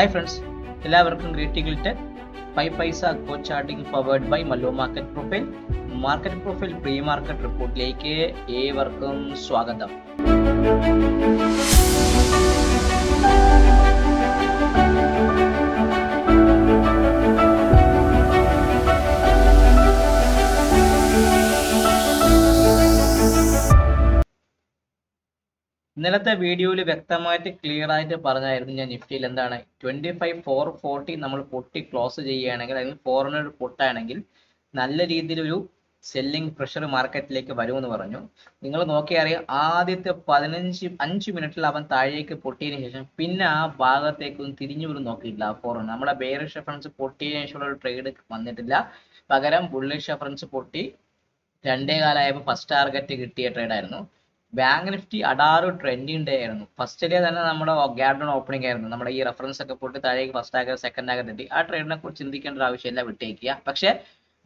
Hi friends എല്ലാവർക്കും greeting tech five paisa go charting powered by മല്ലോ market profile market profile pre market റിപ്പോർട്ടിലേക്ക് ഏവർക്കും സ്വാഗതം. ഇന്നലത്തെ വീഡിയോയിൽ വ്യക്തമായിട്ട് ക്ലിയർ ആയിട്ട് പറഞ്ഞായിരുന്നു ഞാൻ നിഫ്റ്റിയിൽ എന്താണ് ട്വന്റി ഫൈവ് ഫോർ ഫോർട്ടി നമ്മൾ പൊട്ടി ക്ലോസ് ചെയ്യുകയാണെങ്കിൽ അല്ലെങ്കിൽ ഫോർ ഹൺഡ്രഡ് പൊട്ടാണെങ്കിൽ നല്ല രീതിയിലൊരു സെല്ലിംഗ് പ്രഷർ മാർക്കറ്റിലേക്ക് വരുമെന്ന് പറഞ്ഞു. നിങ്ങൾ നോക്കിയറിയാം ആദ്യത്തെ പതിനഞ്ച് അഞ്ച് മിനിറ്റിൽ അവൻ താഴേക്ക് പൊട്ടിയതിനു ശേഷം പിന്നെ ആ ഭാഗത്തേക്കൊന്നും തിരിഞ്ഞു പോലും നോക്കിയിട്ടില്ല ആ ഫോർ നമ്മുടെ ബെയർ റെഫറൻസ് പൊട്ടിയതിനു ശേഷമുള്ള ഒരു ട്രേഡ് വന്നിട്ടില്ല. പകരം ബുള്ളിഷ് റെഫറൻസ് പൊട്ടി രണ്ടേ കാലമായപ്പോൾ ഫസ്റ്റ് ടാർഗറ്റ് കിട്ടിയ ട്രേഡ് ആയിരുന്നു. ബാങ്ക് നിഫ്റ്റി അടാറ് ട്രെൻഡിങ് ഡേ ആയിരുന്നു ഫസ്റ്റ് ഡേ തന്നെ നമ്മുടെ ഗ്യാപ് ഡൗൺ ഓപ്പണിംഗ് ആയിരുന്നു. നമ്മുടെ ഈ റെഫറൻസ് ഒക്കെ പോയിട്ട് താഴേക്ക് ഫസ്റ്റ് ആകെ സെക്കൻഡ് ആകെ തെറ്റി ആ ട്രേഡിനെ കുറിച്ച് ചിന്തിക്കേണ്ട ആവശ്യമില്ല വിട്ടേക്കുക. പക്ഷേ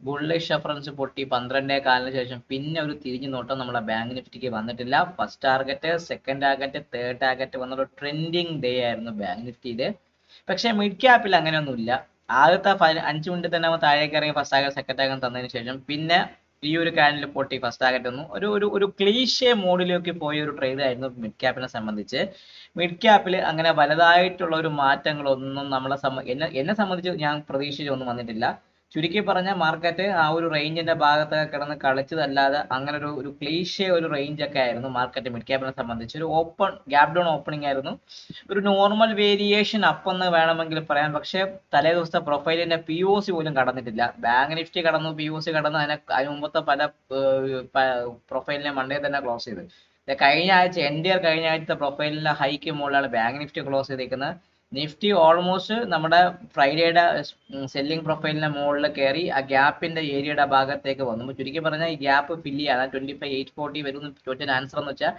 ബുള്ളിഷ് റെഫറൻസ് പൊട്ടി. പന്ത്രണ്ടേ കാലിന് ശേഷം പിന്നെ ഒരു തിരിഞ്ഞു നോട്ടം നമ്മുടെ ബാങ്ക് നിഫ്റ്റിക്ക് വന്നിട്ടില്ല. First target second target third target വന്നൊരു ട്രെൻഡിങ് ഡേ ആയിരുന്നു ബാങ്ക് നിഫ്റ്റിയിൽ പക്ഷേ മിഡ് ക്യാപ്പിൽ അങ്ങനെയൊന്നുമില്ല. ആദ്യത്തെ അഞ്ച് മിനിറ്റ് തന്നെ താഴേക്ക് ഇറങ്ങി ഫസ്റ്റ് ആകെ സെക്കൻഡ് ആകെ തന്നതിന് ശേഷം പിന്നെ ഈ ഒരു കാനിൽ പൊട്ടി ഫസ്റ്റ് ടാർഗറ്റ് ഒന്നും ഒരു ഒരു ഒരു ക്ലീഷേ മോഡിലേക്ക് പോയ ഒരു ട്രേഡ് ആയിരുന്നു മിഡ് ക്യാപ്പിനെ സംബന്ധിച്ച്. മിഡ് ക്യാപ്പിൽ അങ്ങനെ വലുതായിട്ടുള്ള ഒരു മാറ്റങ്ങളൊന്നും നമ്മളെ സംബ എന്നെ എന്നെ സംബന്ധിച്ച് ഞാൻ പ്രതീക്ഷിച്ചൊന്നും വന്നിട്ടില്ല. ചുരുക്കി പറഞ്ഞ മാർക്കറ്റ് ആ ഒരു റേഞ്ചിന്റെ ഭാഗത്തൊക്കെ കിടന്ന് കളിച്ചതല്ലാതെ അങ്ങനെ ഒരു ഒരു ക്ലീഷേ ഒരു റേഞ്ച് ഒക്കെ ആയിരുന്നു മാർക്കറ്റ് മിഡ് ക്യാപിനെ സംബന്ധിച്ച്. ഒരു ഓപ്പൺ ഗ്യാപ് ഡൗൺ ഓപ്പണിംഗ് ആയിരുന്നു. ഒരു നോർമൽ വേരിയേഷൻ അപ്പെന്ന് വേണമെങ്കിൽ പറയാം. പക്ഷേ തലേ ദിവസത്തെ പ്രൊഫൈലിന്റെ പി ഒ സി പോലും കടന്നിട്ടില്ല. ബാങ്ക് നിഫ്റ്റി കടന്നു പി ഒ സി കടന്നു അതിനെ അതിന് മുമ്പത്തെ പല പ്രൊഫൈലിനെ മണ്ടേ തന്നെ ക്ലോസ് ചെയ്ത്. കഴിഞ്ഞ ആഴ്ച എന്റെ കഴിഞ്ഞ ആഴ്ചത്തെ പ്രൊഫൈലിന്റെ ഹൈക്ക് മുകളിലാണ് ബാങ്ക് നിഫ്റ്റി ക്ലോസ് ചെയ്തിരിക്കുന്നത്. നിഫ്റ്റി ഓൾമോസ്റ്റ് നമ്മുടെ ഫ്രൈഡേയുടെ സെല്ലിംഗ് പ്രൊഫൈലിന്റെ മുകളിൽ കയറി ആ ഗ്യാപ്പിന്റെ ഏരിയയുടെ ഭാഗത്തേക്ക് വന്നു. ചുരുക്കി പറഞ്ഞാൽ ഈ ഗ്യാപ്പ് ഫില്ല് ചെയ്യാൻ ട്വന്റി ഫൈവ് എയ്റ്റ് ഫോർട്ടി വരുന്ന ചോദിച്ച ആൻസർ എന്ന് വെച്ചാൽ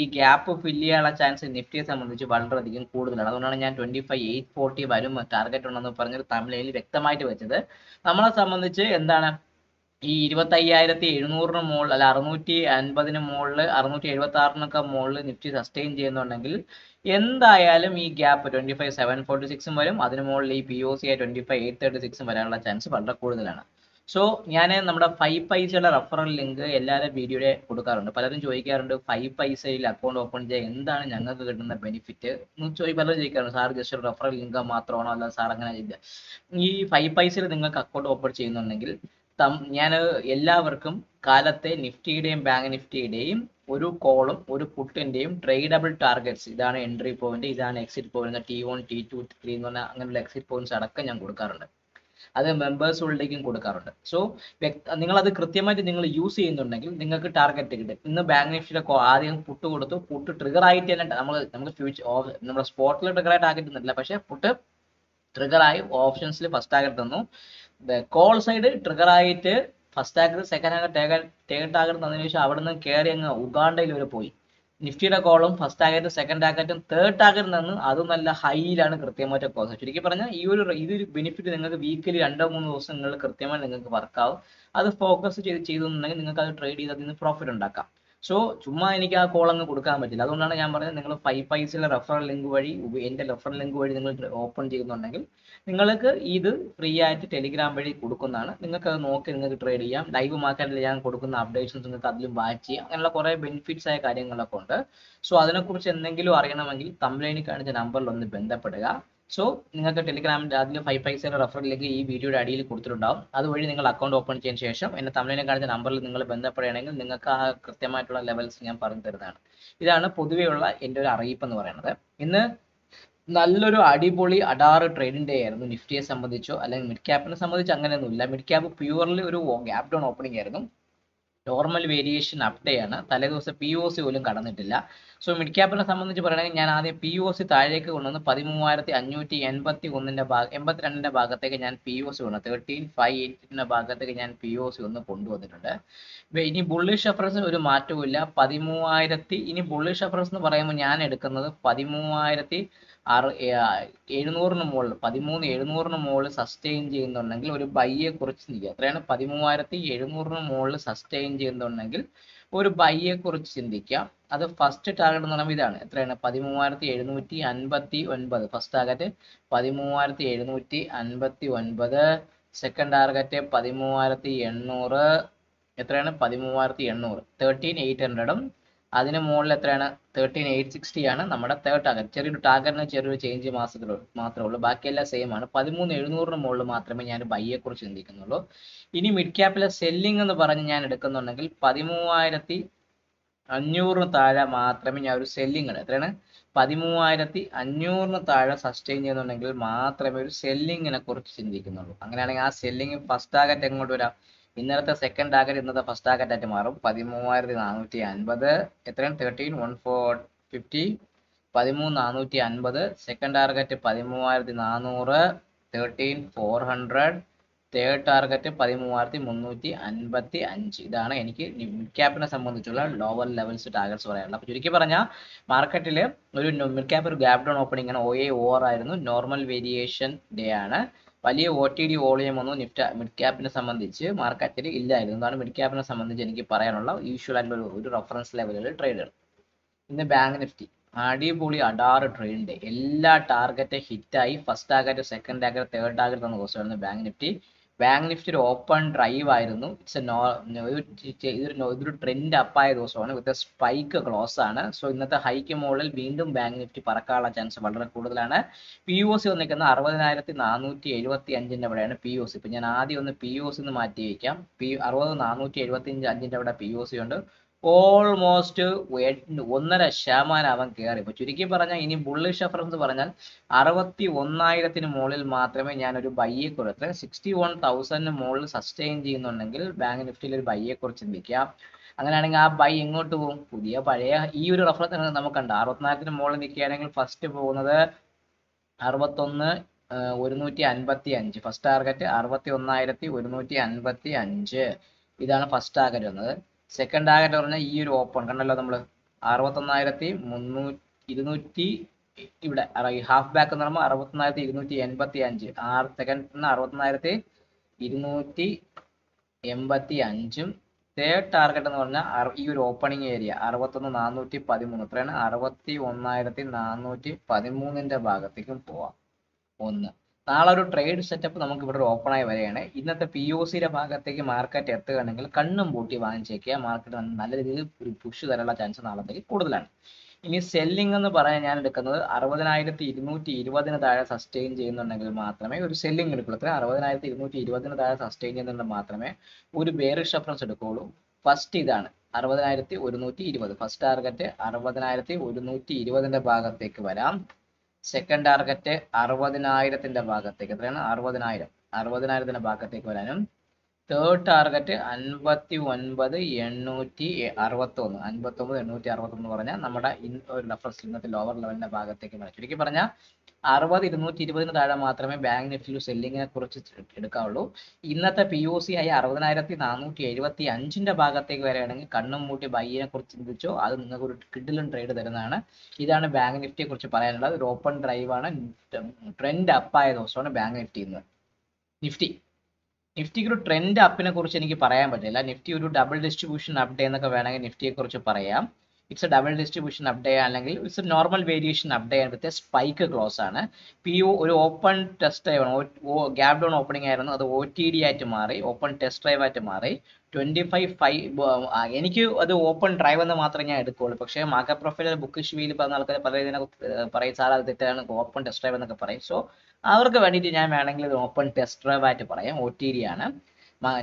ഈ ഗ്യാപ്പ് ഫില്ല് ചെയ്യാനുള്ള ചാൻസ് നിഫ്റ്റിയെ സംബന്ധിച്ച് വളരെയധികം കൂടുതലാണ്. അതുകൊണ്ടാണ് ഞാൻ ട്വന്റി ഫൈവ് എയ്റ്റ് ഫോർട്ടി വരും ടാർഗറ്റ് ഉണ്ടെന്ന് പറഞ്ഞൊരു തമിഴിൽ വ്യക്തമായിട്ട് വെച്ചത്. നമ്മളെ സംബന്ധിച്ച് എന്താണ്? ഈ ഇരുപത്തി അയ്യായിരത്തി എഴുന്നൂറിന് മുകളിൽ അല്ല അറുന്നൂറ്റി അൻപതിന് മുകളിൽ അറുന്നൂറ്റി എഴുപത്തി ആറിനൊക്കെ മുകളിൽ നിഫ്റ്റി സസ്റ്റെയിൻ ചെയ്യുന്നുണ്ടെങ്കിൽ എന്തായാലും ഈ gap twenty five seven forty സിക്സും വരും. അതിന് മുകളിൽ ഈ പി ഒ സി ആയി ട്വന്റി ഫൈവ് എയ്റ്റ് തേർട്ടി സിക്സും വരാനുള്ള ചാൻസ് വളരെ കൂടുതലാണ്. സോ ഞാൻ നമ്മുടെ ഫൈവ് പൈസയുടെ റഫറൽ ലിങ്ക് എല്ലാവരും വീഡിയോയുടെ കൊടുക്കാറുണ്ട്. പലരും ചോദിക്കാറുണ്ട് ഫൈവ് പൈസയിൽ അക്കൗണ്ട് ഓപ്പൺ ചെയ്യാൻ എന്താണ് ഞങ്ങൾക്ക് കിട്ടുന്ന ബെനിഫിറ്റ് ചോദി പലരും ചോദിക്കാറുണ്ട് സാർ ജസ്റ്റ് ഒരു റെഫറൽ ലിങ്ക് മാത്രമാണോ? അല്ല സാർ അങ്ങനെ ചെയ്യില്ല ഈ ഫൈവ് പൈസയിൽ നിങ്ങൾക്ക് അക്കൗണ്ട് ഓപ്പൺ ചെയ്യുന്നുണ്ടെങ്കിൽ ഞാൻ എല്ലാവർക്കും കാലത്തെ നിഫ്റ്റിയുടെയും ബാങ്ക് നിഫ്റ്റിയുടെയും ഒരു കോളും ഒരു പുട്ടിന്റെയും ട്രേഡബിൾ ടാർഗറ്റ്സ്. ഇതാണ് എൻട്രി പോയിന്റ് ഇതാണ് exit point. T one T two three എന്ന് പറഞ്ഞാൽ അങ്ങനെയുള്ള എക്സിറ്റ് പോയിന്റ്സ് അടക്കം ഞാൻ കൊടുക്കാറുണ്ട്. അത് മെമ്പേഴ്സുകളിലേക്കും കൊടുക്കാറുണ്ട്. സോ നിങ്ങൾ അത് കൃത്യമായിട്ട് നിങ്ങൾ യൂസ് ചെയ്യുന്നുണ്ടെങ്കിൽ നിങ്ങൾക്ക് ടാർഗറ്റ് കിട്ടും. ഇന്ന് ബാങ്ക് നിഫ്റ്റിയുടെ ആദ്യം പുട്ട് കൊടുത്തു. പുട്ട് ട്രിഗർ ആയിട്ട് തന്നെ നമ്മൾ നമുക്ക് ഫ്യൂച്ചർ നമ്മുടെ സ്പോട്ടിൽ ട്രിഗർ ആയിട്ട് ആക്കിട്ടുന്നില്ല പക്ഷേ പുട്ട് ട്രിഗർ ആയി ഓപ്ഷൻസിൽ ഫസ്റ്റ് ടാർഗറ്റ് തന്നു. കോൾ സൈഡ് ട്രിഗർ ആയിട്ട് ഫസ്റ്റ് ആക്കർ സെക്കൻഡ് ടാർഗറ്റ് തേർഡ് ടാർഗറ്റ് തന്നതിന് ശേഷം അവിടെ നിന്ന് കയറി അങ്ങ് ഉഗാണ്ടയിൽ വരെ പോയി. നിഫ്റ്റിയുടെ കോളും ഫസ്റ്റ് ആക്കറ്റും സെക്കൻഡ് ആക്കറ്റും തേർഡ് ടാർഗറ്റ് നിന്ന് അതും നല്ല ഹൈയിലാണ് കൃത്യമായിട്ട് കോസ് ചുരുക്കി പറഞ്ഞാൽ ഈ ഒരു ഇതൊരു ബെനിഫിറ്റ് നിങ്ങൾക്ക് വീക്കിലി രണ്ടോ മൂന്നോ ദിവസം നിങ്ങൾ കൃത്യമായി നിങ്ങൾക്ക് വർക്കാവും അത് ഫോക്കസ് ചെയ്ത് ചെയ്തെന്നുണ്ടെങ്കിൽ നിങ്ങൾക്ക് അത് ട്രേഡ് ചെയ്ത് അതിൽ നിന്ന് പ്രോഫിറ്റ് ഉണ്ടാക്കാം. സോ ചുമ്മാ എനിക്ക് ആ കോൾ അങ്ങ് കൊടുക്കാൻ പറ്റില്ല. അതുകൊണ്ടാണ് ഞാൻ പറഞ്ഞത് നിങ്ങൾ ഫൈവ് പൈസയിലെ റെഫറൽ ലിങ്ക് വഴി എന്റെ റെഫറൽ ലിങ്ക് വഴി നിങ്ങൾ ഓപ്പൺ ചെയ്യുന്നുണ്ടെങ്കിൽ നിങ്ങൾക്ക് ഇത് ഫ്രീ ആയിട്ട് ടെലിഗ്രാം വഴി കൊടുക്കുന്നതാണ്. നിങ്ങൾക്ക് അത് നോക്കി നിങ്ങൾക്ക് ട്രേഡ് ചെയ്യാം. ലൈവ് മാർക്കറ്റിൽ ഞാൻ കൊടുക്കുന്ന അപ്ഡേഷൻസ് നിങ്ങൾക്ക് അതിലും വാച്ച് ചെയ്യാം. അങ്ങനെയുള്ള കുറേ ബെനിഫിറ്റ്സ് ആയ കാര്യങ്ങളൊക്കെ ഉണ്ട്. സോ അതിനെക്കുറിച്ച് എന്തെങ്കിലും അറിയണമെങ്കിൽ തമിഴിനി കാണിച്ച നമ്പറിൽ ഒന്ന് ബന്ധപ്പെടുക. സോ നിങ്ങൾക്ക് ടെലിഗ്രാമിന്റെ അതിൽ ഫൈവ് പൈസയുടെ റെഫറിലേക്ക് ഈ വീഡിയോയുടെ അടിയിൽ കൊടുത്തിട്ടുണ്ടാവും. അതുവഴി നിങ്ങൾ അക്കൗണ്ട് ഓപ്പൺ ചെയ്യുന്ന ശേഷം എന്നെ തമിഴിനെ കാണിച്ച നമ്പറിൽ നിങ്ങൾ ബന്ധപ്പെടുകയാണെങ്കിൽ നിങ്ങൾക്ക് ആ കൃത്യമായിട്ടുള്ള ലെവൽസ് ഞാൻ പറഞ്ഞു തരുന്നതാണ് ഇതാണ് പൊതുവെയുള്ള എന്റെ ഒരു അറിയിപ്പ് എന്ന് പറയുന്നത്. ഇന്ന് നല്ലൊരു അടിപൊളി അടാറ് ട്രേഡിംഗ് ഡേ ആയിരുന്നു. നിഫ്റ്റിയെ സംബന്ധിച്ചോ അല്ലെങ്കിൽ മിഡ് ക്യാപ്പിനെ സംബന്ധിച്ച് അങ്ങനെയൊന്നുമില്ല. മിഡ് ക്യാപ്പ് പ്യുവർലി ഒരു ഗ്യാപ് ഡൗൺ ഓപ്പണിംഗ് ആയിരുന്നു. നോർമൽ വേരിയേഷൻ അപ്ഡേ ആണ്. തലേദിവസം പി ഒ സി പോലും കടന്നിട്ടില്ല. സോ മിഡ് ക്യാപ്പിനെ സംബന്ധിച്ച് പറയുകയാണെങ്കിൽ ഞാൻ ആദ്യം പി ഒ സി താഴേക്ക് കൊണ്ടുവന്ന് പതിമൂവായിരത്തി അഞ്ഞൂറ്റി എൺപത്തി ഒന്നിന്റെ ഭാഗം എൺപത്തിരണ്ടിന്റെ ഭാഗത്തേക്ക് ഞാൻ പി ഒ സി കൊണ്ടു തേർട്ടീൻ ഫൈവ് എയ്റ്റിന്റെ ഭാഗത്തേക്ക് ഞാൻ പി ഒ സി ഒന്ന് കൊണ്ടുവന്നിട്ടുണ്ട്. ഇനി ബുള്ളിഷ് റെഫറൻസ് ഒരു മാറ്റവും ഇല്ല പതിമൂവായിരത്തി ഇനി ബുള്ളിഷ് റെഫറൻസ് എന്ന് പറയുമ്പോൾ ഞാൻ എടുക്കുന്നത് പതിമൂവായിരത്തി അറു എഴുന്നൂറിന് മുകളിൽ പതിമൂന്ന് എഴുന്നൂറിന് മുകളിൽ സസ്റ്റെയിൻ ചെയ്യുന്നുണ്ടെങ്കിൽ ഒരു ബൈയെ കുറിച്ച് ചിന്തിക്കുക. അത്രയാണ് പതിമൂവായിരത്തി എഴുന്നൂറിന് മുകളിൽ സസ്റ്റെയിൻ ചെയ്യുന്നുണ്ടെങ്കിൽ ഒരു ബൈയെ കുറിച്ച് ചിന്തിക്കാം അത് ഫസ്റ്റ് ടാർഗറ്റ് എന്ന് പറയുമ്പോൾ ഇതാണ്. എത്രയാണ്? പതിമൂവായിരത്തി എഴുന്നൂറ്റി അൻപത്തി ഒൻപത് ഫസ്റ്റ് ടാർഗറ്റ് പതിമൂവായിരത്തി എഴുന്നൂറ്റി അൻപത്തി ഒൻപത് സെക്കൻഡ് ടാർഗറ്റ് പതിമൂവായിരത്തി എണ്ണൂറ് എത്രയാണ്? പതിമൂവായിരത്തി എണ്ണൂറ് തേർട്ടീൻ എയ്റ്റ് ഹൺഡ്രഡും അതിന് മുകളിൽ എത്രയാണ്? തേർട്ടീൻ എയ്റ്റ് സിക്സ്റ്റി ആണ് നമ്മുടെ തേർഡ് ടാർഗറ്റ് ചെറിയൊരു ടാർഗറ്റിന് ചെറിയൊരു ചേഞ്ച് മാസത്തിലോ മാത്രമേ ഉള്ളൂ. ബാക്കിയെല്ലാം സെയിം ആണ്. പതിമൂന്ന് എഴുന്നൂറിന് മുകളിൽ മാത്രമേ ഞാൻ ബൈയെ കുറിച്ച് ചിന്തിക്കുന്നുള്ളൂ. ഇനി മിഡ് ക്യാപ്പിലെ സെല്ലിംഗ് എന്ന് പറഞ്ഞ് ഞാൻ എടുക്കുന്നുണ്ടെങ്കിൽ പതിമൂവായിരത്തി അഞ്ഞൂറിന് താഴെ മാത്രമേ ഞാൻ ഒരു സെല്ലിംഗ് ഇടും. എത്രയാണ്? പതിമൂവായിരത്തി അഞ്ഞൂറിന് താഴെ സസ്റ്റെയിൻ ചെയ്യുന്നുണ്ടെങ്കിൽ മാത്രമേ ഒരു സെല്ലിങ്ങിനെ കുറിച്ച് ചിന്തിക്കുന്നുള്ളൂ. അങ്ങനെയാണെങ്കിൽ ആ സെല്ലിംഗ് ഫസ്റ്റ് ടാർഗറ്റ് എങ്ങോട്ട് വരാം? ഇന്നലത്തെ സെക്കൻഡ് ടാർഗറ്റ് ഇന്നത്തെ ഫസ്റ്റ് ടാർഗറ്റ് ആയിട്ട് മാറും. പതിമൂവായിരത്തി നാനൂറ്റി അൻപത് എത്രയാണ്? തേർട്ടീൻ വൺ ഫോർ ഫിഫ്റ്റി പതിമൂന്ന് നാനൂറ്റി അൻപത്. സെക്കൻഡ് ടാർഗറ്റ് പതിമൂവായിരത്തി നാനൂറ് thirteen four hundred third target പതിമൂവായിരത്തി മുന്നൂറ്റി അൻപത്തി അഞ്ച് ഇതാണ് എനിക്ക് മിഡ് ക്യാപ്പിനെ സംബന്ധിച്ചുള്ള ലോവർ ലെവൽസ് ടാർഗറ്റ്സ് പറയാനുള്ളത്. അപ്പോൾ ചുരുക്കി പറഞ്ഞാൽ മാർക്കറ്റിൽ ഒരു മിഡ് ക്യാപ്പ് ഒരു ഗ്യാപ് ഡൗൺ ഓപ്പണിംഗ് ആണ് ഒ എ ഓവർ ആയിരുന്നു. നോർമൽ വേരിയേഷൻ ഡേ ആണ്. വലിയ ഒ ടി ഡി വോളിയം ഒന്നും നിഫ്റ്റ മിഡ് ക്യാപ്പിനെ സംബന്ധിച്ച് മാർക്കറ്റിൽ ഇല്ലായിരുന്നു. അതാണ് മിഡ് ക്യാപ്പിനെ സംബന്ധിച്ച് എനിക്ക് പറയാനുള്ള യൂഷ്വൽ ആയിട്ടുള്ള ഒരു- റഫറൻസ് ലെവലിൽ ട്രേഡുകൾ ഇന്ന് ബാങ്ക് നിഫ്റ്റി അടിപൊളി അടാറ് ട്രേഡ് എല്ലാ ടാർഗറ്റ് ഹിറ്റായി first target second target third target തന്ന ദിവസമായിരുന്നു ബാങ്ക് നിഫ്റ്റി ബാങ്ക് നിഫ്റ്റി ഒരു ഓപ്പൺ ഡ്രൈവ് ആയിരുന്നു. ഇറ്റ്സ് നോ ഇതൊരു ഇതൊരു ട്രെൻഡ് അപ്പായ ദിവസമാണ്. വിത്ത് സ്പൈക്ക് ക്ലോസ് ആണ്. സോ ഇന്നത്തെ ഹൈക്ക് മുകളിൽ വീണ്ടും ബാങ്ക് നിഫ്റ്റി പറക്കാനുള്ള ചാൻസ് വളരെ കൂടുതലാണ്. പി ഒ സി വന്നിരിക്കുന്നത് അറുപതിനായിരത്തി നാനൂറ്റി എഴുപത്തി അഞ്ചിന്റെ അവിടെയാണ് പി ഒ സി ഇപ്പൊ ഞാൻ ആദ്യം ഒന്ന് പി ഒ സി എന്ന് മാറ്റി വയ്ക്കാം. പി അറുപത് നാനൂറ്റി എഴുപത്തി അഞ്ച് അഞ്ചിന്റെ അവിടെ പി ഒ സി ഉണ്ട്. ഓൾമോസ്റ്റ് ഒന്നര ശതമാനം അവൻ കയറി ഇപ്പൊ ചുരുക്കി പറഞ്ഞാൽ ഇനി ബുള്ളിഷ് റെഫറൻസ് പറഞ്ഞാൽ അറുപത്തി ഒന്നായിരത്തിന് മുകളിൽ മാത്രമേ ഞാൻ ഒരു ബൈയെ കുറിച്ച് സിക്സ്റ്റി വൺ തൗസൻഡിന് മുകളിൽ സസ്റ്റെയിൻ ചെയ്യുന്നുണ്ടെങ്കിൽ ബാങ്ക് നിഫ്റ്റിയിൽ ഒരു ബൈയെ കുറിച്ച് ചിന്തിക്കാം അങ്ങനെയാണെങ്കിൽ ആ ബൈ എങ്ങോട്ട് പോകും? പുതിയ പഴയ ഈ ഒരു റെഫറൻസ് നമുക്കുണ്ട് അറുപത്തിനായിരത്തിന് മുകളിൽ നിൽക്കുകയാണെങ്കിൽ ഫസ്റ്റ് പോകുന്നത് അറുപത്തൊന്ന് ഒരുന്നൂറ്റി അൻപത്തി അഞ്ച് ഫസ്റ്റ് ടാർഗറ്റ് അറുപത്തി ഒന്നായിരത്തി ഒരുന്നൂറ്റി അൻപത്തി അഞ്ച് ഇതാണ് ഫസ്റ്റ് ടാർഗറ്റ് വന്നത്. സെക്കൻഡ് ടാർഗറ്റ് പറഞ്ഞാൽ ഈ ഒരു ഓപ്പൺ കണ്ടല്ലോ നമ്മൾ അറുപത്തൊന്നായിരത്തി മുന്നൂറ്റി ഇരുന്നൂറ്റി ഇവിടെ ഹാഫ് ബാക്ക് എന്ന് പറയുമ്പോൾ അറുപത്തൊന്നായിരത്തി ഇരുന്നൂറ്റി എൺപത്തി അഞ്ച് ആറ് സെക്കൻഡ് അറുപത്തൊന്നായിരത്തി ഇരുന്നൂറ്റി എൺപത്തി അഞ്ചും തേർഡ് ടാർഗറ്റ് എന്ന് പറഞ്ഞാൽ ഈ ഒരു ഓപ്പണിംഗ് ഏരിയ അറുപത്തൊന്ന് നാനൂറ്റി പതിമൂന്ന്. ഇത്രയാണ് അറുപത്തി ഒന്നായിരത്തി നാനൂറ്റി പതിമൂന്നിന്റെ ഭാഗത്തേക്കും പോവാം. ഒന്ന്. നാളെ ഒരു ട്രേഡ് സെറ്റപ്പ് നമുക്ക് ഇവിടെ ഓപ്പൺ ആയി വരികയാണ്. ഇന്നത്തെ പി ഒ സിയുടെ ഭാഗത്തേക്ക് മാർക്കറ്റ് എത്തുകയാണെങ്കിൽ കണ്ണും പൂട്ടി വാങ്ങിച്ചേക്കുക. മാർക്കറ്റ് നല്ല രീതിയിൽ ഒരു പുഷ് തരാനുള്ള ചാൻസ് നാളത്തേക്ക് കൂടുതലാണ്. ഇനി സെല്ലിംഗ് എന്ന് പറയാൻ ഞാൻ എടുക്കുന്നത് അറുപതിനായിരത്തി ഇരുന്നൂറ്റി ഇരുപതിന് താഴെ സസ്റ്റെയിൻ ചെയ്യുന്നുണ്ടെങ്കിൽ മാത്രമേ ഒരു സെല്ലിംഗ് എടുക്കുള്ളൂ. അത്ര അറുപതിനായിരത്തി ഇരുന്നൂറ്റി ഇരുപതിന് താഴെ സസ്റ്റെയിൻ ചെയ്യുന്നുണ്ടെങ്കിൽ മാത്രമേ ഒരു ബേറിഷ് റെഫറൻസ് എടുക്കുകയുള്ളൂ. ഫസ്റ്റ് ഇതാണ് അറുപതിനായിരത്തി ഒരുന്നൂറ്റി ഇരുപത് ഫസ്റ്റ് ടാർഗറ്റ് അറുപതിനായിരത്തി ഒരുന്നൂറ്റി ഇരുപതിന്റെ ഭാഗത്തേക്ക് വരാം. സെക്കൻഡ് ടാർഗറ്റ് അറുപതിനായിരത്തിന്റെ ഭാഗത്തേക്ക് എത്രയാണ്? അറുപതിനായിരം. അറുപതിനായിരത്തിന്റെ ഭാഗത്തേക്ക് വരാനും തേർഡ് ടാർഗറ്റ് അൻപത്തി ഒൻപത് എണ്ണൂറ്റി അറുപത്തൊന്ന്. അൻപത്തൊമ്പത് എണ്ണൂറ്റി അറുപത്തൊന്ന് പറഞ്ഞാൽ നമ്മുടെ ഇൻ ഒരു റെഫറൻസ് ഇന്നത്തെ ലോവർ ലെവലിന്റെ ഭാഗത്തേക്ക് വരാം. ചുരുക്കി പറഞ്ഞാൽ അറുപത് ഇരുന്നൂറ്റി ഇരുപതിന് താഴെ മാത്രമേ ബാങ്ക് നിഫ്റ്റിയിൽ സെല്ലിങ്ങിനെ കുറിച്ച് എടുക്കാവുള്ളൂ. ഇന്നത്തെ പി ഒ സി ആയി അറുപതിനായിരത്തി നാനൂറ്റി എഴുപത്തി അഞ്ചിന്റെ ഭാഗത്തേക്ക് വരികയാണെങ്കിൽ കണ്ണും മൂട്ടി ബൈയെ കുറിച്ച് ചിന്തിച്ചോ അത് നിങ്ങൾക്ക് ഒരു കിഡിലും ട്രേഡ് തരുന്നതാണ്. ഇതാണ് ബാങ്ക് നിഫ്റ്റിയെ കുറിച്ച് പറയാനുള്ളത്. ഒരു ഓപ്പൺ ഡ്രൈവാണ് ട്രെൻഡ് അപ്പായ ദിവസമാണ് ബാങ്ക് നിഫ്റ്റി ഇന്ന് നിഫ്റ്റി നിഫ്റ്റിക്ക് ഒരു ട്രെൻഡ് അപ്പിനെ കുറിച്ച് എനിക്ക് പറയാൻ പറ്റില്ല. നിഫ്റ്റി ഒരു ഡബിൾ ഡിസ്ട്രിബ്യൂഷൻ അപ്ഡേ എന്നൊക്കെ വേണമെങ്കിൽ നിഫ്റ്റിയെ കുറിച്ച് പറയാം. It's a double distribution up day അല്ലെങ്കിൽ it's a normal variation up day with spike close ആണ്. പി ഒ ഒരു ഓപ്പൺ ടെസ്റ്റ് ഡ്രൈവ് ആണ്. ഗ്യാപ് ഡൗൺ ഓപ്പണിംഗ് ആയിരുന്നു. അത് ഒ ടി ഡി ആയിട്ട് മാറി ഓപ്പൺ ടെസ്റ്റ് ഡ്രൈവ് ആയിട്ട് മാറി. ട്വന്റി ഫൈവ് ഫൈവ് എനിക്ക് അത് ഓപ്പൺ ഡ്രൈവ് എന്ന് മാത്രമേ ഞാൻ എടുക്കുകയുള്ളൂ. പക്ഷേ മാർക്കറ്റ് പ്രൊഫൈൽ ബുക്ക് ഷീയിൽ പറഞ്ഞ ആൾക്കാർ പറയുന്നതിനെ പറയും. സാർ അത് തെറ്റാണ്. ഓപ്പൺ ടെസ്റ്റ് ഡ്രൈവ് എന്നൊക്കെ പറയും. സോ അവർക്ക് വേണ്ടിയിട്ട് ഞാൻ വേണമെങ്കിൽ ഇത് ഓപ്പൺ ടെസ്റ്റ് ഡ്രൈവ് ആയിട്ട് പറയാം. ഒ ടി ഡി ആണ്.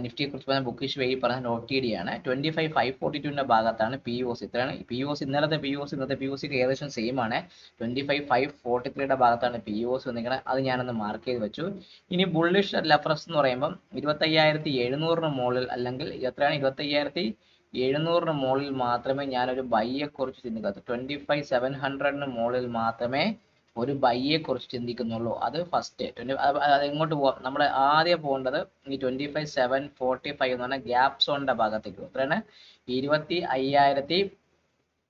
നിഫ്റ്റിയെ കുറിച്ച് പറഞ്ഞ ബുക്കിഷ് ഈ പറഞ്ഞ ഒ ടി ഡി ആണ് ട്വന്റി ഫൈവ് ഫൈവ് ഫോർട്ടി ടുവിന്റെ ഭാഗത്താണ് പി ഒ സി ഇത്രയാണ് പി ഒ സി ഇന്നലത്തെ പി ഒ സി ഇന്നത്തെ പി ഒ സിക്ക് ഏകദേശം സെയിം ആണ്. ട്വന്റി ഫൈവ് ഫൈവ് ഫോർട്ടി ത്രീയുടെ ഭാഗത്താണ് പി ഒ സി വന്നിരിക്കുന്നത്. അത് ഞാനൊന്ന് മാർക്ക് ചെയ്ത് വെച്ചു. ഇനി ബുള്ളിഷ് ലെഫറൻസ് എന്ന് പറയുമ്പോൾ ഇരുപത്തയ്യായിരത്തി എഴുന്നൂറിന് മുകളിൽ അല്ലെങ്കിൽ എത്രയാണ്? ഇരുപത്തയ്യായിരത്തി എഴുന്നൂറിന് മുകളിൽ മാത്രമേ ഞാനൊരു ബൈയെ കുറിച്ച് ചിന്തിക്കാത്ത ട്വന്റി ഫൈവ് സെവൻ ഹൺഡ്രഡിന് മുകളിൽ മാത്രമേ ഒരു ബൈയെ കുറിച്ച് ചിന്തിക്കുന്നുള്ളൂ. അത് ഫസ്റ്റ് ട്വന്റി അത് എങ്ങോട്ട് പോവാം? നമ്മൾ ആദ്യം പോകേണ്ടത് ഈ twenty five seven forty five എന്ന് പറഞ്ഞാൽ ഗ്യാപ് സോണിന്റെ ഭാഗത്തേക്ക്. എത്രയാണ്? ഇരുപത്തി അയ്യായിരത്തി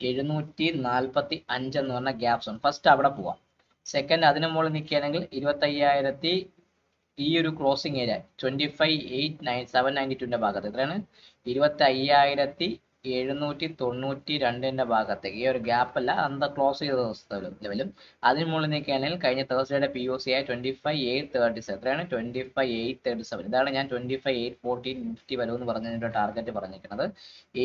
എഴുന്നൂറ്റി നാൽപ്പത്തി അഞ്ച് എന്ന് പറഞ്ഞ ഗ്യാപ് സോൺ ഫസ്റ്റ് അവിടെ പോവാം. സെക്കൻഡ് അതിന് മുകളിൽ നിൽക്കുകയാണെങ്കിൽ ഇരുപത്തി അയ്യായിരത്തി ഈ ഒരു closing area twenty five eight nine seven ninety ടുവിന്റെ ഭാഗത്ത്. എത്രയാണ്? ഇരുപത്തി അയ്യായിരത്തി എഴുന്നൂറ്റി തൊണ്ണൂറ്റി രണ്ടിന്റെ ഭാഗത്തേക്ക്. ഈ ഒരു ഗ്യാപ്പ് അല്ല അന്ത ക്ലോസ് ചെയ്ത ദിവസത്തെ ലെവലും. അതിന് മുകളിൽ നിൽക്കുകയാണെങ്കിൽ കഴിഞ്ഞ തേഴ്സ്ഡേയുടെ പി ഒ സി ആയ twenty five eight thirty seven എത്രയാണ് twenty five eight thirty seven ഇതാണ് ഞാൻ twenty five eight forty Nifty വരുമെന്ന് പറഞ്ഞതിന്റെ ടാർഗറ്റ് പറഞ്ഞിരിക്കുന്നത്.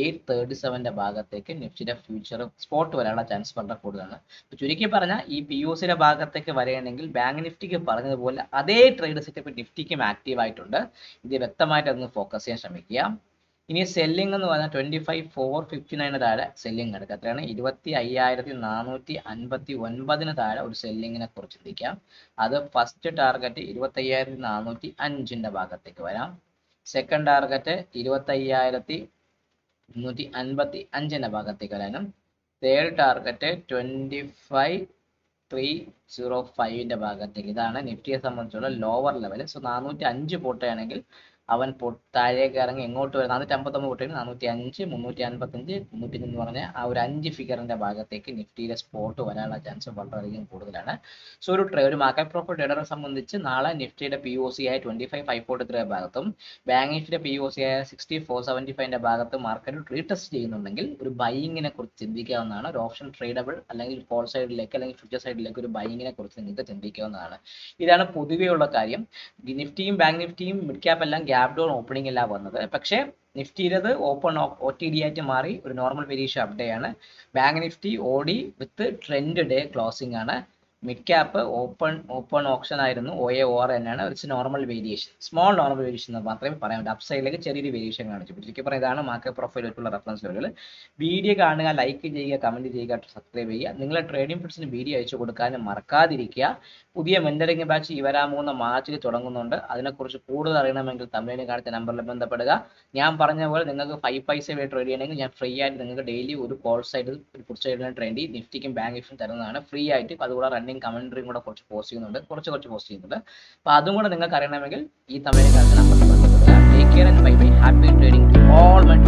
എയ്റ്റ് തേർട്ടി സെവന്റെ ഭാഗത്തേക്ക് നിഫ്റ്റിയുടെ ഫ്യൂച്ചർ സ്പോട്ട് വരാനുള്ള ചാൻസ് വളരെ കൂടുതലാണ്. ചുരുക്കി പറഞ്ഞാൽ ഈ പി ഒ സിയുടെ ഭാഗത്തേക്ക് വരികയാണെങ്കിൽ ബാങ്ക് നിഫ്റ്റിക്ക് പറഞ്ഞതുപോലെ അതേ ട്രേഡ് സെറ്റപ്പ് നിഫ്റ്റിക്കും ആക്റ്റീവ് ആയിട്ടുണ്ട്. ഇത് വ്യക്തമായിട്ട് അതൊന്ന് ഫോക്കസ് ചെയ്യാൻ ശ്രമിക്കുക. ഇനി സെല്ലിംഗ് എന്ന് പറഞ്ഞാൽ twenty five four fifty nine താഴെ സെല്ലിംഗ് എടുക്കുക അത്രയാണ്. ഇരുപത്തി അയ്യായിരത്തി നാനൂറ്റി അൻപത്തി ഒൻപതിന് താഴെ ഒരു സെല്ലിങ്ങിനെ കുറിച്ച് ചിന്തിക്കാം. അത് ഫസ്റ്റ് ടാർഗറ്റ് ഇരുപത്തി അയ്യായിരത്തി നാനൂറ്റി അഞ്ചിന്റെ ഭാഗത്തേക്ക് വരാം. സെക്കൻഡ് ടാർഗറ്റ് ഇരുപത്തി അയ്യായിരത്തി മുന്നൂറ്റി അൻപത്തി അഞ്ചിന്റെ ഭാഗത്തേക്ക് വരാനും. Third target twenty five three zero ഫൈവിന്റെ ഭാഗത്തേക്ക്. ഇതാണ് നിഫ്റ്റിയെ സംബന്ധിച്ചുള്ള ലോവർ ലെവൽ സോ നാനൂറ്റി അഞ്ച് പൊട്ടുകയാണെങ്കിൽ അവൻ താഴേക്ക് ഇറങ്ങി എങ്ങോട്ട് വരും നാനൂറ്റി അമ്പത്തൊമ്പത് പൊട്ടുകയാണെങ്കിൽ നാനൂറ്റി അഞ്ച് മുന്നൂറ്റി അൻപത്തഞ്ച് മുന്നൂറ്റി എന്ന് പറഞ്ഞ ആ ഒരു അഞ്ച് ഫിഗറിന്റെ ഭാഗത്തേക്ക് നിഫ്റ്റിയിലെ സ്പോട്ട് വരാനുള്ള ചാൻസ് വളരെയധികം കൂടുതലാണ്. സോ ഒരു ട്രേ ഒരു മാർക്കറ്റ് പ്രോഫിറ്റ് ട്രേഡറെ സംബന്ധിച്ച് നാളെ നിഫ്റ്റിയുടെ പി ഒ സി ആയ twenty five five forty three ഭാഗത്തും ബാങ്ക് നിഫ്റ്റിയുടെ പി ഒ സി ആയ സിക്സ്റ്റി ഫോർ സെവന്റി ഫൈവിന്റെ ഭാഗത്ത് മാർക്കറ്റ് റീടെസ്റ്റ് ചെയ്യുന്നുണ്ടെങ്കിൽ ഒരു ബൈയിങ്ങിനെ കുറിച്ച് ചിന്തിക്കാവുന്നതാണ്. ഒരു ഓപ്ഷൻ ട്രേഡബിൾ അല്ലെങ്കിൽ ഫോൾ സൈഡിലേക്ക് അല്ലെങ്കിൽ ഫ്യൂച്ചർ സൈഡിലേക്ക് ഒരു ബൈയിങ്ങിനെ കുറിച്ച് നിങ്ങൾക്ക് ചിന്തിക്കാവുന്നതാണ്. ഇതാണ് പൊതുവെയുള്ള കാര്യം. നിഫ്റ്റിയും ബാങ്ക് നിഫ്റ്റിയും മിഡ് ക്യാപ്പ് എല്ലാം ഗ്യാപ് ഡൗൺ ഓപ്പണിംഗ് ഇല്ല വന്നത്. പക്ഷേ നിഫ്റ്റിയിലത് ഓപ്പൺ ഒ ടി ഡി ആയിട്ട് മാറി ഒരു നോർമൽ വേരിയേഷൻ അപ്ഡേ ആണ്. ബാങ്ക് നിഫ്റ്റി ഓടി വിത്ത് ട്രെൻഡ് ഡേ ക്ലോസിംഗ് ആണ്. Mid cap open open option ആയിരുന്നു ഒ എ ഓർ തന്നെയാണ് it's normal variation small normal variation എന്ന് മാത്രമേ പറയാൻ പറ്റൂ. അപ്സൈഡിലേക്ക് ചെറിയൊരു വേരിയേഷൻ കാണിച്ചു. ചുരുക്കി പറഞ്ഞാൽ ഇതാണ് മാർക്കറ്റ് പ്രൊഫൈൽ ആയിട്ടുള്ള റെഫറൻസ് ലെവലുകൾ വീഡിയോ കാണുക ലൈക്ക് ചെയ്യുക കമന്റ് ചെയ്യുക സബ്സ്ക്രൈബ് ചെയ്യുക. നിങ്ങളെ ട്രേഡിംഗ് ഫ്രണ്ട്സിന് വീഡിയോ അയച്ചു കൊടുക്കാനും മറക്കാതിരിക്കുക. പുതിയ മെന്ററിംഗ് ബാച്ച് ഈ വരാൻ പോകുന്ന മാർച്ചിൽ തുടങ്ങുന്നുണ്ട്. അതിനെക്കുറിച്ച് കൂടുതൽ അറിയണമെങ്കിൽ തമിഴിന് കാണിച്ച നമ്പറിൽ ബന്ധപ്പെടുക. ഞാൻ പറഞ്ഞ പോലെ നിങ്ങൾക്ക് ഫൈവ് പൈസ വേണ്ടി ട്രേഡ് ചെയ്യണമെങ്കിൽ ഞാൻ ഫ്രീ ആയിട്ട് നിങ്ങൾക്ക് ഡെയിലി ഒരു കോഴ്സ് ആയിട്ട് ഒരു കുറിച്ചായിട്ട് വേണ്ടി നിഫ്റ്റിക്കും ബാങ്ക് ഇഫും തരുന്നതാണ്. ഫ്രീ ആയിട്ട് അതുകൂടെ റണ്ണിങ് കമൻട്രിയും കൂടെ കുറച്ച് പോസ്റ്റ് ചെയ്യുന്നുണ്ട്. കുറച്ച് കുറച്ച് പോസ്റ്റ് ചെയ്യുന്നുണ്ട്. അപ്പോൾ അതും കൂടെ നിങ്ങൾക്ക് അറിയണമെങ്കിൽ ഈ തമിഴിന് കാണിച്ച നമ്പറിൽ ബന്ധപ്പെടുക. Take care and bye bye happy trading to all my